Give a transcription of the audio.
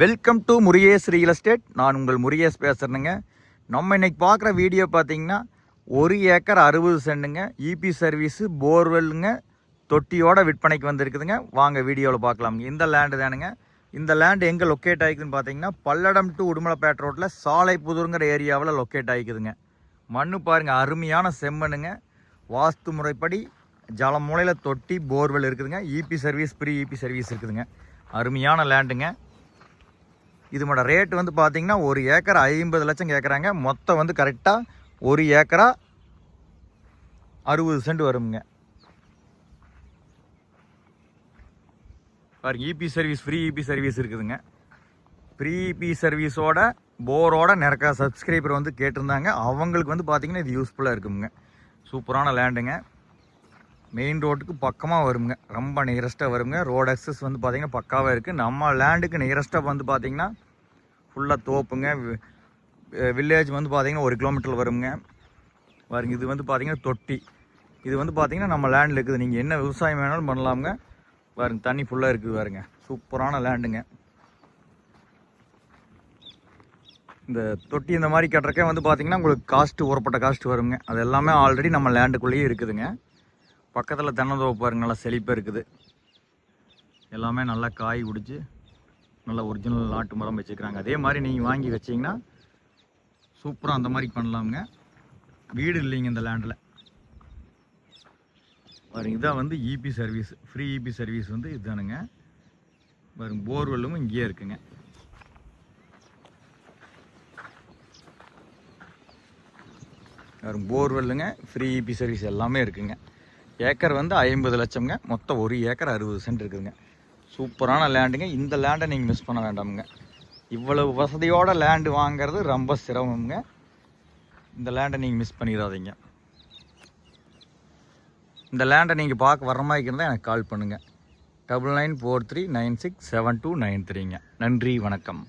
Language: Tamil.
Welcome to Murugesh real estate நான் உங்கள் முருகேஷ் பேசுகிறேனுங்க நம்ம இன்றைக்கி பார்க்குற வீடியோ பார்த்தீங்கன்னா ஒரு ஏக்கர் அறுபது சென்ட்டுங்க. இபி சர்வீஸு போர்வெல்லுங்க தொட்டியோட விற்பனைக்கு வந்திருக்குதுங்க. வாங்க வீடியோவில் பார்க்கலாமுங்க இந்த லேண்டு தானுங்க. இந்த லேண்டு எங்கே லொக்கேட் ஆகிக்குதுன்னு பார்த்தீங்கன்னா பல்லடம் டு உடுமலைப்பேட்டை ரோட்டில் சாலை புதூருங்கிற ஏரியாவில் லொக்கேட் ஆகிக்குதுங்க. மண்ணு பாருங்க அருமையான செம்மண்ணுங்க. வாஸ்து முறைப்படி ஜலமூலையில் தொட்டி போர்வெல் இருக்குதுங்க. EB service free EB service இருக்குதுங்க. அருமையான லேண்டுங்க இதோட ரேட் வந்து பார்த்திங்கன்னா ஒரு ஏக்கர் ஐம்பது லட்சம் கேட்குறாங்க மொத்தம் வந்து கரெக்டாக ஒரு ஏக்கரா அறுபது சென்ட் வருங்க பாருங்க EB service free EB service இருக்குதுங்க. ஃப்ரீ இபி சர்வீஸோட போரோட நிறைய சப்ஸ்கிரைபர் வந்து கேட்டிருந்தாங்க. அவங்களுக்கு வந்து பார்த்தீங்கன்னா இது யூஸ்ஃபுல்லாக இருக்குங்க சூப்பரான லேண்டுங்க மெயின் ரோட்டுக்கு பக்கமாக வருங்க. ரொம்ப நியரஸ்ட்டாக வருங்க. ரோடு அக்சஸ் வந்து பார்த்தீங்கன்னா பக்காவாக இருக்குது நம்ம லேண்டுக்கு நியரஸ்ட்டாக வந்து பார்த்தீங்கன்னா ஃபுல்லாக தோப்புங்க. வில்லேஜ் வந்து பார்த்தீங்கன்னா ஒரு கிலோமீட்டர் வருங்க. பாருங்க இது வந்து பார்த்தீங்கன்னா தொட்டி. இது வந்து பார்த்தீங்கன்னா நம்ம லேண்டில் இருக்குது. நீங்கள் என்ன விவசாயம் வேணாலும் பண்ணலாமுங்க. பாருங்க. தண்ணி ஃபுல்லாக இருக்குது பாருங்க. சூப்பரான லேண்டுங்க இந்த தொட்டி இந்த மாதிரி கட்டுறக்கே வந்து பார்த்தீங்கன்னா உங்களுக்கு காஸ்ட்டு ஊறப்பட்ட காஸ்ட்டு வருங்க. அது எல்லாமே ஆல்ரெடி நம்ம லேண்டுக்குள்ளேயே இருக்குதுங்க. பக்கத்தில் தென்னந்தோப்பு பாருங்க நல்லா செழிப்பாக இருக்குது. எல்லாமே நல்லா காய் பிடிச்சி நல்லா ஒரிஜினல் நாட்டு மரம் வச்சுக்கிறாங்க அதே மாதிரி நீங்கள் வாங்கி வச்சீங்கன்னா சூப்பராக அந்த மாதிரி பண்ணலாமுங்க. வீடு இல்லைங்க இந்த லேண்டில் பாருங்க இதான் வந்து EB service free EB service வந்து இதுதானுங்க. பாருங்க போர்வெல்லும் இங்கேயே இருக்குங்க. பாருங்க போர்வெல்லுங்க ஃப்ரீ இபி சர்வீஸ் எல்லாமே இருக்குங்க. ஏக்கர் வந்து ஐம்பது லட்சம்ங்க. மொத்தம் ஒரு ஏக்கர் அறுபது சென்ட் இருக்குதுங்க. சூப்பரான லேண்டுங்க. இந்த லேண்டை நீங்கள் மிஸ் பண்ண வேண்டாமுங்க. இவ்வளவு வசதியோட லேண்டு வாங்கிறது ரொம்ப சிரமம்ங்க. இந்த லேண்டை நீங்கள் மிஸ் பண்ணிடாதீங்க. இந்த லேண்டை நீங்கள் பார்க்க வர மாதிரி இருந்தால் எனக்கு கால் பண்ணுங்கள் double nine four three nine six seven two nine த்ரீங்க நன்றி வணக்கம்.